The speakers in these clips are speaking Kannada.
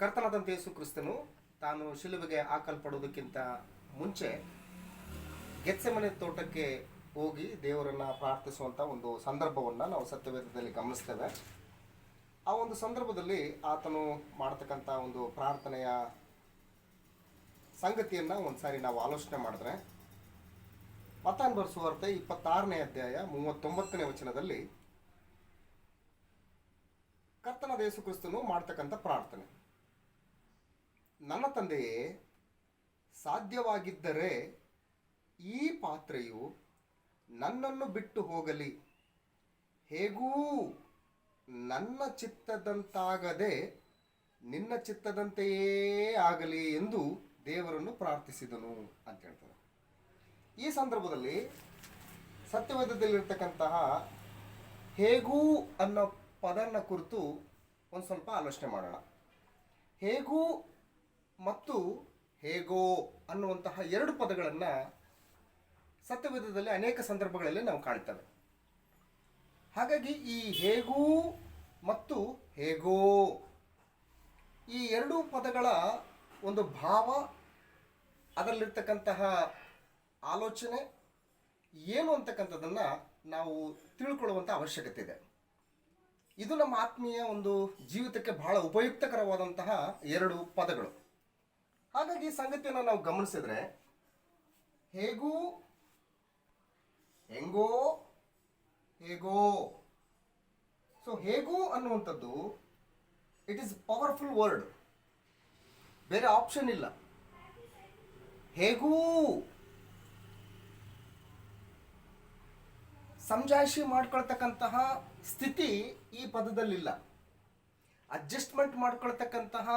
ಕರ್ತನಾದಂಥ ಯೇಸು ಕ್ರಿಸ್ತನು ತಾನು ಶಿಲುಬೆಗೆ ಹಾಕಲ್ಪಡೋದಕ್ಕಿಂತ ಮುಂಚೆ ಗೆತ್ಸೆಮನೆ ತೋಟಕ್ಕೆ ಹೋಗಿ ದೇವರನ್ನ ಪ್ರಾರ್ಥಿಸುವಂಥ ಒಂದು ಸಂದರ್ಭವನ್ನು ನಾವು ಸತ್ಯವೇದದಲ್ಲಿ ಗಮನಿಸ್ತೇವೆ. ಆ ಒಂದು ಸಂದರ್ಭದಲ್ಲಿ ಆತನು ಮಾಡತಕ್ಕಂಥ ಒಂದು ಪ್ರಾರ್ಥನೆಯ ಸಂಗತಿಯನ್ನು ಒಂದು ಸಾರಿ ನಾವು ಆಲೋಚನೆ ಮಾಡಿದ್ರೆ ಮತಾನ್ ಬರ್ಸುವಾರ್ತೆ ಇಪ್ಪತ್ತಾರನೇ ಅಧ್ಯಾಯ ಮೂವತ್ತೊಂಬತ್ತನೇ ವಚನದಲ್ಲಿ ಕರ್ತನ ದೇಸು ಕ್ರಿಸ್ತನು ಮಾಡ್ತಕ್ಕಂಥ ಪ್ರಾರ್ಥನೆ. ನನ್ನ ತಂದೆಯೇ, ಸಾಧ್ಯವಾಗಿದ್ದರೆ ಈ ಪಾತ್ರೆಯು ನನ್ನನ್ನು ಬಿಟ್ಟು ಹೋಗಲಿ. ಹೇಗೂ? ನನ್ನ ಚಿತ್ತದಂತಾಗದೆ ನಿನ್ನ ಚಿತ್ತದಂತೆಯೇ ಆಗಲಿ ಎಂದು ದೇವರನ್ನು ಪ್ರಾರ್ಥಿಸಿದನು ಅಂತ ಹೇಳ್ತಾರೆ. ಈ ಸಂದರ್ಭದಲ್ಲಿ ಸತ್ಯವೇದದಲ್ಲಿರ್ತಕ್ಕಂತಹ ಹೇಗೂ ಅನ್ನೋ ಪದನ ಕುರಿತು ಒಂದು ಸ್ವಲ್ಪ ಆಲೋಚನೆ ಮಾಡೋಣ. ಹೇಗೂ ಮತ್ತು ಹೇಗೋ ಅನ್ನುವಂತಹ ಎರಡು ಪದಗಳನ್ನು ಸತ್ಯವೇದದಲ್ಲಿ ಅನೇಕ ಸಂದರ್ಭಗಳಲ್ಲಿ ನಾವು ಕಾಣ್ತೇವೆ. ಹಾಗಾಗಿ ಈ ಹೇಗೂ ಮತ್ತು ಹೇಗೋ ಈ ಎರಡೂ ಪದಗಳ ಒಂದು ಭಾವ, ಅದರಲ್ಲಿರ್ತಕ್ಕಂತಹ ಆಲೋಚನೆ, ಏನು ಅಂತಕ್ಕಂಥದ್ದನ್ನು ನಾವು ತಿಳ್ಕೊಳ್ಳುವಂಥ ಅವಶ್ಯಕತೆ ಇದೆ. ಇದು ನಮ್ಮ ಆತ್ಮೀಯ ಒಂದು ಜೀವಿತಕ್ಕೆ ಬಹಳ ಉಪಯುಕ್ತಕರವಾದಂತಹ ಎರಡು ಪದಗಳು. ಹಾಗಾಗಿ ಈ ಸಂಗತಿಯನ್ನು ನಾವು ಗಮನಿಸಿದ್ರೆ ಹೇಗೂ, ಹೆಂಗೋ, ಹೇಗೋ. ಸೊ ಹೇಗೂ ಅನ್ನುವಂಥದ್ದು ಇಟ್ ಈಸ್ ಪವರ್ಫುಲ್ ವರ್ಡ್ ಬೇರೆ ಆಪ್ಷನ್ ಇಲ್ಲ. ಹೇಗೂ. ಸಮಜಾಯಿಷಿ ಮಾಡ್ಕೊಳ್ತಕ್ಕಂತಹ ಸ್ಥಿತಿ ಈ ಪದದಲ್ಲಿಲ್ಲ. ಅಡ್ಜಸ್ಟ್ಮೆಂಟ್ ಮಾಡ್ಕೊಳ್ತಕ್ಕಂತಹ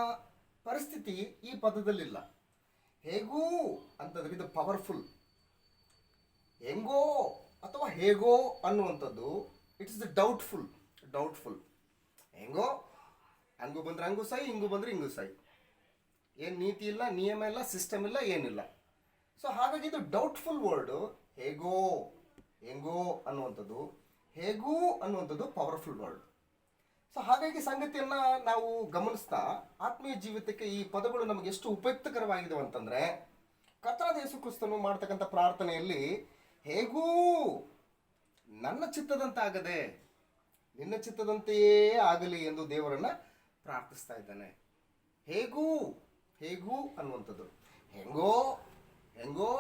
ಪರಿಸ್ಥಿತಿ ಈ ಪದದಲ್ಲಿಲ್ಲ. ಹೇಗೂ ಅಂತ ಇದು ಪವರ್ಫುಲ್ ಹೆಂಗೋ ಅಥವಾ ಹೇಗೋ ಅನ್ನುವಂಥದ್ದು ಇಟ್ಸ್ ದ ಡೌಟ್ಫುಲ್ ಡೌಟ್ಫುಲ್ ಹೆಂಗೋ, ಹಂಗು ಬಂದ್ರೆ ಹಂಗೂ ಸೈ ಹಿಂಗು ಬಂದ್ರೆ ಹಿಂಗು ಸೈ ಏನು ನೀತಿ ಇಲ್ಲ, ನಿಯಮ ಇಲ್ಲ ಸಿಸ್ಟಮ್ ಇಲ್ಲ, ಏನಿಲ್ಲ. ಸೊ ಹಾಗಾಗಿ ಇದು ಡೌಟ್ಫುಲ್ ವರ್ಡು ಹೇಗೋ, ಹೆಂಗೋ ಅನ್ನುವಂಥದ್ದು, ಹೇಗೂ ಅನ್ನುವಂಥದ್ದು ಪವರ್ಫುಲ್ ವರ್ಡ್ ಸೊ ಹಾಗಾಗಿ ಸಂಗತಿಯನ್ನ ನಾವು ಗಮನಿಸ್ತಾ, ಆತ್ಮೀಯ ಜೀವಿತಕ್ಕೆ ಈ ಪದಗಳು ನಮಗೆ ಎಷ್ಟು ಉಪಯುಕ್ತಕರವಾಗಿದ್ದಾವೆ ಅಂತಂದ್ರೆ, ಕರ್ತನಾದ ಯೇಸು ಕ್ರಿಸ್ತನು ಮಾಡ್ತಕ್ಕಂಥ ಪ್ರಾರ್ಥನೆಯಲ್ಲಿ, ಹೇಗೂ ನನ್ನ ಚಿತ್ತದಂತಾಗದೆ, ನಿನ್ನ ಚಿತ್ತದಂತೆಯೇ ಆಗಲಿ ಎಂದು ದೇವರನ್ನ ಪ್ರಾರ್ಥಿಸ್ತಾ ಇದ್ದಾನೆ. ಹೇಗೂ ಹೇಗೂ ಅನ್ನುವಂಥದ್ದು. ಹೆಂಗೋ ಹೆಂಗೋ,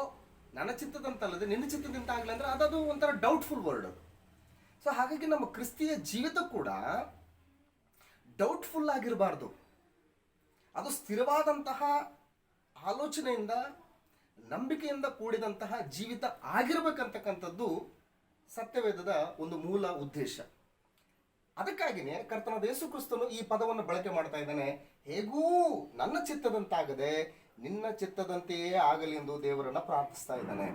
ನನ್ನ ಚಿತ್ತದಂತಲ್ಲದೆ, ನಿನ್ನ ಚಿತ್ತದಂತ ಆಗಲಿ ಅಂದ್ರೆ ಅದದು ಒಂಥರ ಡೌಟ್ಫುಲ್ ವರ್ಡ್ ಸೊ ಹಾಗಾಗಿ ನಮ್ಮ ಕ್ರಿಸ್ತಿಯ ಜೀವಿತ ಕೂಡ ಡೌಟ್ಫುಲ್ ಆಗಿರಬಾರ್ದು. ಅದು ಸ್ಥಿರವಾದಂತಹ ಆಲೋಚನೆಯಿಂದ, ನಂಬಿಕೆಯಿಂದ ಕೂಡಿದಂತಹ ಜೀವಿತ ಆಗಿರಬೇಕಂತಕ್ಕಂಥದ್ದು ಸತ್ಯವೇದದ ಒಂದು ಮೂಲ ಉದ್ದೇಶ. ಅದಕ್ಕಾಗಿಯೇ ಕರ್ತನಾದ ಯೇಸು ಕ್ರಿಸ್ತನು ಈ ಪದವನ್ನು ಬಳಕೆ ಮಾಡ್ತಾ ಇದ್ದಾನೆ. ಹೇಗೂ ನನ್ನ ಚಿತ್ತದಂತಾಗದೆ ನಿನ್ನ ಚಿತ್ತದಂತೆಯೇ ಆಗಲಿ ಎಂದು ದೇವರನ್ನ ಪ್ರಾರ್ಥಿಸ್ತಾ ಇದ್ದಾನೆ.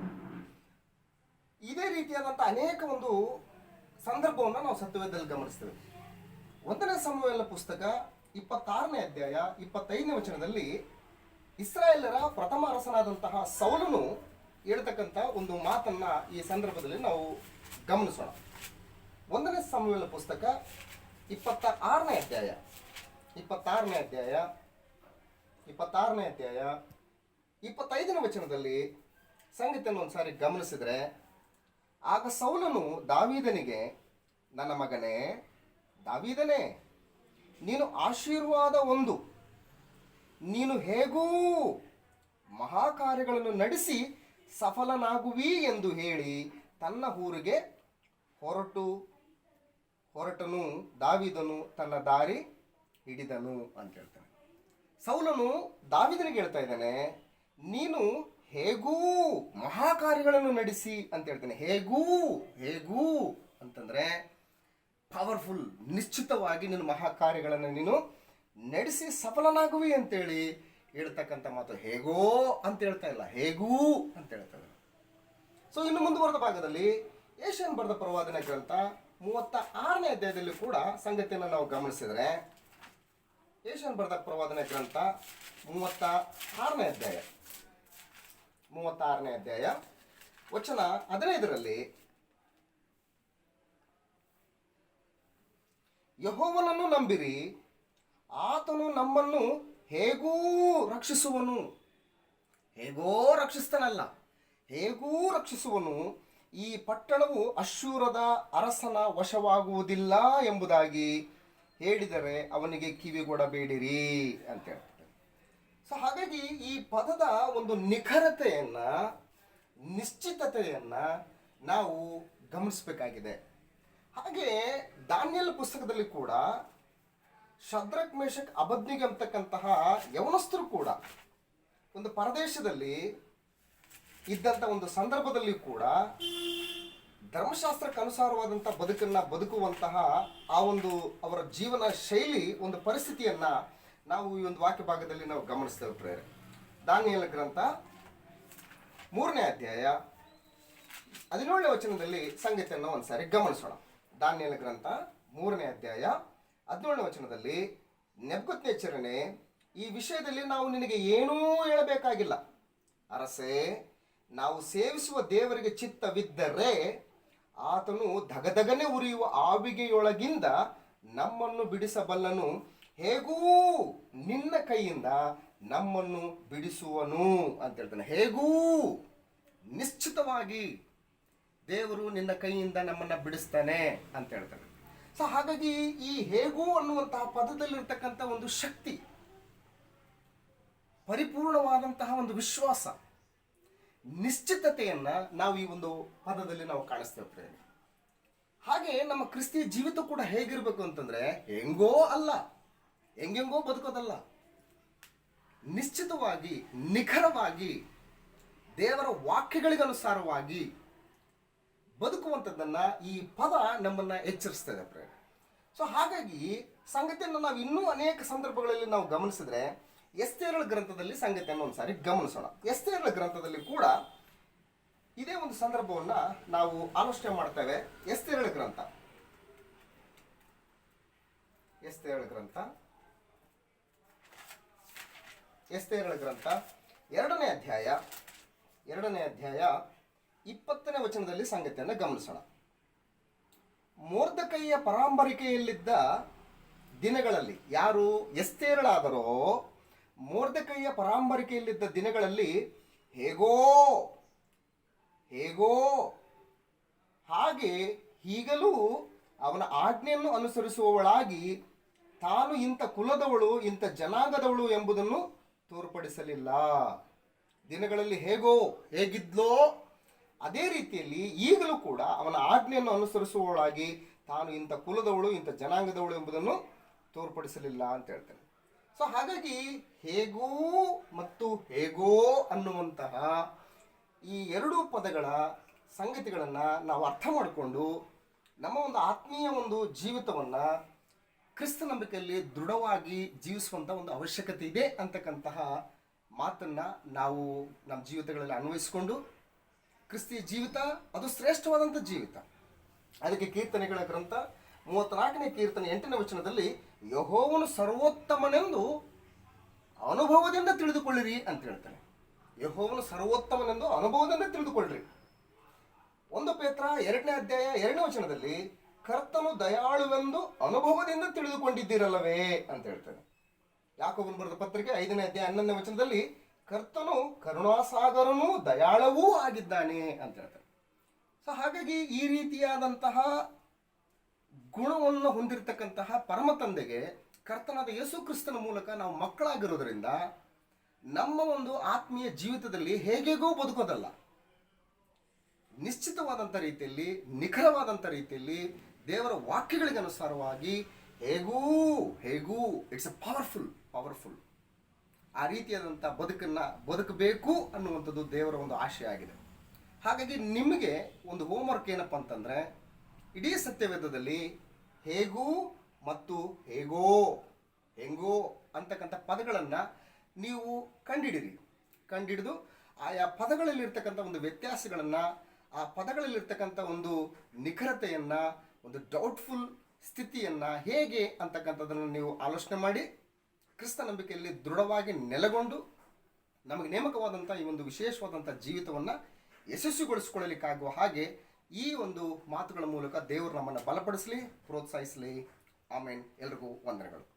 ಇದೇ ರೀತಿಯಾದಂಥ ಅನೇಕ ಒಂದು ಸಂದರ್ಭವನ್ನು ನಾವು ಸತ್ಯವೇದದಲ್ಲಿ ಗಮನಿಸ್ತೇವೆ. ಒಂದನೇ ಸಮುವೇಲ ಪುಸ್ತಕ ಇಪ್ಪತ್ತಾರನೇ ಅಧ್ಯಾಯ ಇಪ್ಪತ್ತೈದನೇ ವಚನದಲ್ಲಿ ಇಸ್ರಾಯೇಲರ ಪ್ರಥಮ ಅರಸನಾದಂತಹ ಸೌಲನು ಹೇಳ್ತಕ್ಕಂಥ ಒಂದು ಮಾತನ್ನ ಈ ಸಂದರ್ಭದಲ್ಲಿ ನಾವು ಗಮನಿಸೋಣ. ಒಂದನೇ ಸಮುವೇಲ ಪುಸ್ತಕ ಇಪ್ಪತ್ತ ಆರನೇ ಅಧ್ಯಾಯ, ಇಪ್ಪತ್ತಾರನೇ ಅಧ್ಯಾಯ ಇಪ್ಪತ್ತಾರನೇ ಅಧ್ಯಾಯ, ಇಪ್ಪತ್ತೈದನೇ ವಚನದಲ್ಲಿ ಸಂಗೀತನ ಒಂದ್ಸಾರಿ ಗಮನಿಸಿದ್ರೆ, ಆಗ ಸೌಲನು ದಾವೀದನಿಗೆ, ನನ್ನ ಮಗನೇ ದಾವೀದನೇ, ನೀನು ಆಶೀರ್ವಾದ ಒಂದು. ನೀನು ಹೇಗೂ ಮಹಾಕಾರ್ಯಗಳನ್ನು ನಡೆಸಿ ಸಫಲನಾಗುವಿ ಎಂದು ಹೇಳಿ ತನ್ನ ಊರಿಗೆ ಹೊರಟು. ಹೊರಟನು ದಾವಿದನು ತನ್ನ ದಾರಿ ಹಿಡಿದನು ಅಂತ ಹೇಳ್ತಾನೆ. ಸೌಲನು ದಾವಿದನಿಗೆ ಹೇಳ್ತಾ ಇದ್ದಾನೆ, ನೀನು ಹೇಗೂ ಮಹಾಕಾರ್ಯಗಳನ್ನು ನಡೆಸಿ ಅಂತ ಹೇಳ್ತಾನೆ. ಹೇಗೂ ಹೇಗೂ ಅಂತಂದ್ರೆ ಪವರ್ಫುಲ್ ನಿಶ್ಚಿತವಾಗಿ ನಿನ್ನ ಮಹಾಕಾರ್ಯಗಳನ್ನು ನೀನು ನಡೆಸಿ ಸಫಲನಾಗುವಿ ಅಂತೇಳಿ ಹೇಳ್ತಕ್ಕಂಥ ಮಾತು ಹೇಗೋ ಅಂತ ಹೇಳ್ತಾ ಇಲ್ಲ. ಹೇಗೂ ಅಂತ ಹೇಳ್ತಾರೆ ಸೊ ಇನ್ನು ಮುಂದುವರೆದ ಭಾಗದಲ್ಲಿ ಏಷ್ಯನ್ ಬರೆದ ಪ್ರವಾದನೆ ಗ್ರಂಥ ಮೂವತ್ತ ಆರನೇ ಅಧ್ಯಾಯದಲ್ಲಿ ಕೂಡ ಸಂಗತಿಯನ್ನು ನಾವು ಗಮನಿಸಿದರೆ ಏಷ್ಯನ್ ಬರೆದ ಪ್ರವಾದನೆ ಗ್ರಂಥ ಮೂವತ್ತ ಆರನೇ ಅಧ್ಯಾಯ. ಮೂವತ್ತಾರನೇ ಅಧ್ಯಾಯ. ವಚನ ಹದಿನೈದರಲ್ಲಿ ಯಹೋವನನ್ನು ನಂಬಿರಿ, ಆತನು ನಮ್ಮನ್ನು ಹೇಗೂ ರಕ್ಷಿಸುವನು. ಹೇಗೋ ರಕ್ಷಿಸ್ತಾನಲ್ಲ, ಹೇಗೂ ರಕ್ಷಿಸುವನು. ಈ ಪಟ್ಟಣವು ಅಶ್ಶೂರದ ಅರಸನ ವಶವಾಗುವುದಿಲ್ಲ ಎಂಬುದಾಗಿ ಹೇಳಿದರೆ ಅವನಿಗೆ ಕಿವಿಗೊಡಬೇಡಿರಿ ಅಂತ ಹೇಳ್ತಾರೆ. ಸೊ ಹಾಗಾಗಿ ಈ ಪದದ ಒಂದು ನಿಖರತೆಯನ್ನು, ನಿಶ್ಚಿತತೆಯನ್ನು ನಾವು ಗಮನಿಸಬೇಕಾಗಿದೆ. ಹಾಗೆ ದಾನಿಯಲ್ ಪುಸ್ತಕದಲ್ಲಿ ಕೂಡ ಶದ್ರಕ್ ಮೇಷಕ್ ಅಬದ್ನಿಗೆ ಅಂತಕ್ಕಂತಹ ಯವನಸ್ಥರು ಕೂಡ ಒಂದು ಪರದೇಶದಲ್ಲಿ ಇದ್ದಂಥ ಒಂದು ಸಂದರ್ಭದಲ್ಲಿ ಕೂಡ ಧರ್ಮಶಾಸ್ತ್ರಕ್ಕೆ ಅನುಸಾರವಾದಂಥ ಬದುಕನ್ನ ಬದುಕುವಂತಹ ಆ ಒಂದು ಅವರ ಜೀವನ ಶೈಲಿ, ಒಂದು ಪರಿಸ್ಥಿತಿಯನ್ನು ನಾವು ಈ ಒಂದು ವಾಕ್ಯ ಭಾಗದಲ್ಲಿ ನಾವು ಗಮನಿಸ್ತೇವೆ ಪ್ರೇರೆ. ದಾನಿಯಲ ಗ್ರಂಥ ಮೂರನೇ ಅಧ್ಯಾಯ ಹದಿನೇಳನೇ ವಚನದಲ್ಲಿ ಸಂಗತಿಯನ್ನು ಒಂದ್ಸಾರಿ ಗಮನಿಸೋಣ. ದಾನಿಯಲ ಗ್ರಂಥ ಮೂರನೇ ಅಧ್ಯಾಯ ಹದಿನೇಳನೇ ವಚನದಲ್ಲಿ ನೆಬ್ಗೊತ್ನೇಚರಣೆ ಈ ವಿಷಯದಲ್ಲಿ ನಾವು ನಿನಗೆ ಏನೂ ಹೇಳಬೇಕಾಗಿಲ್ಲ. ಅರಸೆ, ನಾವು ಸೇವಿಸುವ ದೇವರಿಗೆ ಚಿತ್ತವಿದ್ದರೆ ಆತನು ಧಗಧಗನೆ ಉರಿಯುವ ಆವಿಗೆಯೊಳಗಿಂದ ನಮ್ಮನ್ನು ಬಿಡಿಸಬಲ್ಲನು. ಹೇಗೂ ನಿನ್ನ ಕೈಯಿಂದ ನಮ್ಮನ್ನು ಬಿಡಿಸುವನು ಅಂತ ಹೇಳ್ತಾನೆ. ಹೇಗೂ? ನಿಶ್ಚಿತವಾಗಿ ದೇವರು ನಿನ್ನ ಕೈಯಿಂದ ನಮ್ಮನ್ನ ಬಿಡಿಸ್ತಾನೆ ಅಂತ ಹೇಳ್ತಾನೆ. ಸೊ ಹಾಗಾಗಿ ಈ ಹೇಗೂ ಅನ್ನುವಂತಹ ಪದದಲ್ಲಿರ್ತಕ್ಕಂಥ ಒಂದು ಶಕ್ತಿ, ಪರಿಪೂರ್ಣವಾದಂತಹ ಒಂದು ವಿಶ್ವಾಸ, ನಿಶ್ಚಿತತೆಯನ್ನ ನಾವು ಈ ಒಂದು ಪದದಲ್ಲಿ ನಾವು ಕಾಣಿಸ್ತೇವೆ ಹಾಗೆ ನಮ್ಮ ಕ್ರಿಸ್ತಿಯ ಜೀವಿತ ಕೂಡ ಹೇಗಿರಬೇಕು ಅಂತಂದ್ರೆ, ಹೆಂಗೋ ಅಲ್ಲ, ಹೆಂಗೆಂಗೋ ಬದುಕೋದಲ್ಲ. ನಿಶ್ಚಿತವಾಗಿ, ನಿಖರವಾಗಿ ದೇವರ ವಾಕ್ಯಗಳಿಗನುಸಾರವಾಗಿ ಬದುಕುವಂಥದ್ದನ್ನ ಈ ಪದ ನಮ್ಮನ್ನು ಎಚ್ಚರಿಸ್ತದೆ ಪ್ರೇರಣೆ ಸೊ ಹಾಗಾಗಿ ಸಂಗತಿಯನ್ನು ನಾವು ಇನ್ನೂ ಅನೇಕ ಸಂದರ್ಭಗಳಲ್ಲಿ ನಾವು ಗಮನಿಸಿದ್ರೆ, ಎಸ್ತೇರಳ ಗ್ರಂಥದಲ್ಲಿ ಸಂಗತಿಯನ್ನು ಒಂದು ಸಾರಿ ಗಮನಿಸೋಣ. ಎಸ್ತೇರಳ ಗ್ರಂಥದಲ್ಲಿ ಕೂಡ ಇದೇ ಒಂದು ಸಂದರ್ಭವನ್ನು ನಾವು ಆಲೋಚನೆ ಮಾಡ್ತೇವೆ. ಎಸ್ತೇರಳ ಗ್ರಂಥ. ಎಸ್ತೇರಳ ಗ್ರಂಥ. ಎಸ್ತೇರಳ ಗ್ರಂಥ. ಎರಡನೇ ಅಧ್ಯಾಯ. ಎರಡನೇ ಅಧ್ಯಾಯ. ಇಪ್ಪತ್ತನೇ ವಚನದಲ್ಲಿ ಸಂಗತಿಯನ್ನು ಗಮನಿಸೋಣ. ಮೋರ್ದಕೈಯ ಪರಾಂಬರಿಕೆಯಲ್ಲಿದ್ದ ದಿನಗಳಲ್ಲಿ ಯಾರು ಎಸ್ತೇರಳಾದರೋ, ಮೋರ್ದಕೈಯ ಪರಾಂಬರಿಕೆಯಲ್ಲಿದ್ದ ದಿನಗಳಲ್ಲಿ ಹೇಗೋ ಹೇಗೋ, ಹಾಗೆ ಈಗಲೂ ಅವನ ಆಜ್ಞೆಯನ್ನು ಅನುಸರಿಸುವವಳಾಗಿ ತಾನು ಇಂಥ ಕುಲದವಳು, ಇಂಥ ಜನಾಂಗದವಳು ಎಂಬುದನ್ನು ತೋರ್ಪಡಿಸಲಿಲ್ಲ. ದಿನಗಳಲ್ಲಿ ಹೇಗೋ, ಹೇಗಿದ್ಲೋ ಅದೇ ರೀತಿಯಲ್ಲಿ ಈಗಲೂ ಕೂಡ ಅವನ ಆಜ್ಞೆಯನ್ನು ಅನುಸರಿಸುವವಳಾಗಿ ತಾನು ಇಂಥ ಕುಲದವಳು, ಇಂಥ ಜನಾಂಗದವಳು ಎಂಬುದನ್ನು ತೋರ್ಪಡಿಸಲಿಲ್ಲ ಅಂತ ಹೇಳ್ತೇನೆ. ಸೊ ಹಾಗಾಗಿ ಹೇಗೂ ಮತ್ತು ಹೇಗೋ ಅನ್ನುವಂತಹ ಈ ಎರಡೂ ಪದಗಳ ಸಂಗತಿಗಳನ್ನು ನಾವು ಅರ್ಥ ಮಾಡಿಕೊಂಡು ನಮ್ಮ ಒಂದು ಆತ್ಮೀಯ ಒಂದು ಜೀವಿತವನ್ನು ಕ್ರಿಸ್ತ ನಂಬಿಕೆಯಲ್ಲಿ ದೃಢವಾಗಿ ಜೀವಿಸುವಂಥ ಒಂದು ಅವಶ್ಯಕತೆ ಇದೆ ಅಂತಕ್ಕಂತಹ ಮಾತನ್ನು ನಾವು ನಮ್ಮ ಜೀವಿತಗಳಲ್ಲಿ ಅನ್ವಯಿಸಿಕೊಂಡು ಕ್ರಿಸ್ತಿಯ ಜೀವಿತ, ಅದು ಶ್ರೇಷ್ಠವಾದಂಥ ಜೀವಿತ. ಅದಕ್ಕೆ ಕೀರ್ತನೆಗಳ ಗ್ರಂಥ ಮೂವತ್ನಾಲ್ಕನೇ ಕೀರ್ತನೆ ಎಂಟನೇ ವಚನದಲ್ಲಿ, ಯಹೋವನು ಸರ್ವೋತ್ತಮನೆಂದು ಅನುಭವದಿಂದ ತಿಳಿದುಕೊಳ್ಳಿರಿ ಅಂತ ಹೇಳ್ತಾನೆ. ಯಹೋವನು ಸರ್ವೋತ್ತಮನೆಂದು ಅನುಭವದಿಂದ ತಿಳಿದುಕೊಳ್ಳ್ರಿ. ಒಂದು ಪೇತ್ರ ಎರಡನೇ ಅಧ್ಯಾಯ ಎರಡನೇ ವಚನದಲ್ಲಿ, ಕರ್ತನು ದಯಾಳುವೆಂದು ಅನುಭವದಿಂದ ತಿಳಿದುಕೊಂಡಿದ್ದೀರಲ್ಲವೇ ಅಂತ ಹೇಳ್ತಾನೆ. ಯಾಕೋಬನ ಬರೆದ ಪತ್ರಿಕೆ ಐದನೇ ಅಧ್ಯಾಯ ಹನ್ನೊಂದನೇ ವಚನದಲ್ಲಿ ಕರ್ತನು ಕರುಣಾಸಾಗರನೂ ದಯಾಳವೂ ಆಗಿದ್ದಾನೆ ಅಂತ ಹೇಳ್ತಾರೆ. ಸೊ ಹಾಗಾಗಿ ಈ ರೀತಿಯಾದಂತಹ ಗುಣವನ್ನು ಹೊಂದಿರತಕ್ಕಂತಹ ಪರಮ ತಂದೆಗೆ ಕರ್ತನಾದ ಯೇಸು ಕ್ರಿಸ್ತನ ಮೂಲಕ ನಾವು ಮಕ್ಕಳಾಗಿರೋದ್ರಿಂದ ನಮ್ಮ ಒಂದು ಆತ್ಮೀಯ ಜೀವಿತದಲ್ಲಿ ಹೇಗೆಗೋ ಬದುಕೋದಲ್ಲ. ನಿಶ್ಚಿತವಾದಂಥ ರೀತಿಯಲ್ಲಿ ನಿಖರವಾದಂಥ ರೀತಿಯಲ್ಲಿ ದೇವರ ವಾಕ್ಯಗಳಿಗೆ ಅನುಸಾರವಾಗಿ ಹೇಗೂ ಹೇಗೂ ಇಟ್ಸ್ ಅ ಪವರ್ಫುಲ್ ಪವರ್ಫುಲ್ ಆ ರೀತಿಯಾದಂಥ ಬದುಕನ್ನು ಬದುಕಬೇಕು ಅನ್ನುವಂಥದ್ದು ದೇವರ ಒಂದು ಆಶಯ ಆಗಿದೆ. ಹಾಗಾಗಿ ನಿಮಗೆ ಒಂದು ಹೋಮ್ವರ್ಕ್ ಏನಪ್ಪ ಅಂತಂದರೆ, ಇಡೀ ಸತ್ಯವೇದದಲ್ಲಿ ಹೇಗೂ ಮತ್ತು ಹೇಗೋ, ಹೆಂಗೋ ಅಂತಕ್ಕಂಥ ಪದಗಳನ್ನು ನೀವು ಕಂಡಿಡಿರಿ. ಕಂಡಿಡಿದು ಆಯಾ ಪದಗಳಲ್ಲಿರ್ತಕ್ಕಂಥ ಒಂದು ವ್ಯತ್ಯಾಸಗಳನ್ನು, ಆ ಪದಗಳಲ್ಲಿರ್ತಕ್ಕಂಥ ಒಂದು ನಿಖರತೆಯನ್ನು, ಒಂದು ಡೌಟ್ಫುಲ್ ಸ್ಥಿತಿಯನ್ನು ಹೇಗೆ ಅಂತಕ್ಕಂಥದ್ದನ್ನು ನೀವು ಆಲೋಚನೆ ಮಾಡಿ ಕ್ರಿಸ್ತ ನಂಬಿಕೆಯಲ್ಲಿ ದೃಢವಾಗಿ ನೆಲೆಗೊಂಡು ನಮಗೆ ನೇಮಕವಾದಂಥ ಈ ಒಂದು ವಿಶೇಷವಾದಂಥ ಜೀವಿತವನ್ನು ಯಶಸ್ವಿಗೊಳಿಸಿಕೊಳ್ಳಲಿಕ್ಕಾಗುವ ಹಾಗೆ ಈ ಒಂದು ಮಾತುಗಳ ಮೂಲಕ ದೇವರು ನಮ್ಮನ್ನು ಬಲಪಡಿಸಲಿ, ಪ್ರೋತ್ಸಾಹಿಸಲಿ. ಆಮೇಲೆ ಎಲ್ರಿಗೂ ವಂದನೆಗಳು.